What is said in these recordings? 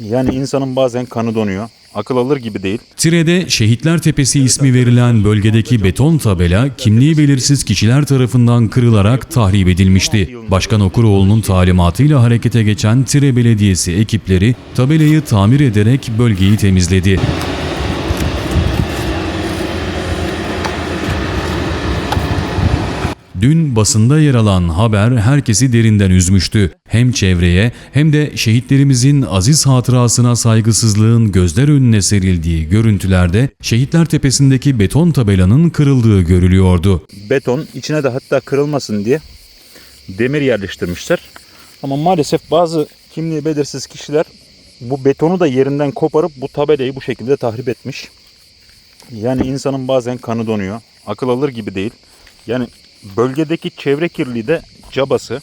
Yani insanın bazen kanı donuyor. Akıl alır gibi değil. Tire'de Şehitler Tepesi ismi verilen bölgedeki beton tabela kimliği belirsiz kişiler tarafından kırılarak tahrip edilmişti. Başkan Okuroğlu'nun talimatıyla harekete geçen Tire Belediyesi ekipleri tabelayı tamir ederek bölgeyi temizledi. Dün basında yer alan haber herkesi derinden üzmüştü. Hem çevreye hem de şehitlerimizin aziz hatırasına saygısızlığın gözler önüne serildiği görüntülerde Şehitler Tepesi'ndeki beton tabelanın kırıldığı görülüyordu. Beton içine de hatta kırılmasın diye demir yerleştirmişler. Ama maalesef bazı kimliği belirsiz kişiler bu betonu da yerinden koparıp bu tabelayı bu şekilde tahrip etmiş. Yani insanın bazen kanı donuyor. Akıl alır gibi değil. Yani bölgedeki çevre kirliliği de cabası.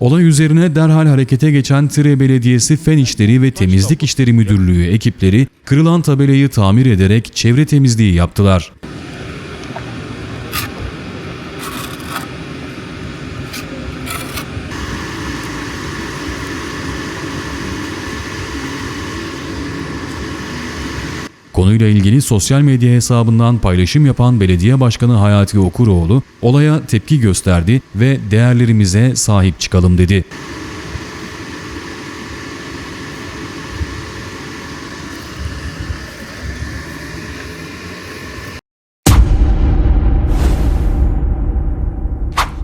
Olay üzerine derhal harekete geçen Tire Belediyesi Fen İşleri ve Temizlik İşleri Müdürlüğü ekipleri kırılan tabelayı tamir ederek çevre temizliği yaptılar. Konuyla ilgili sosyal medya hesabından paylaşım yapan Belediye Başkanı Hayati Okuroğlu olaya tepki gösterdi ve değerlerimize sahip çıkalım dedi.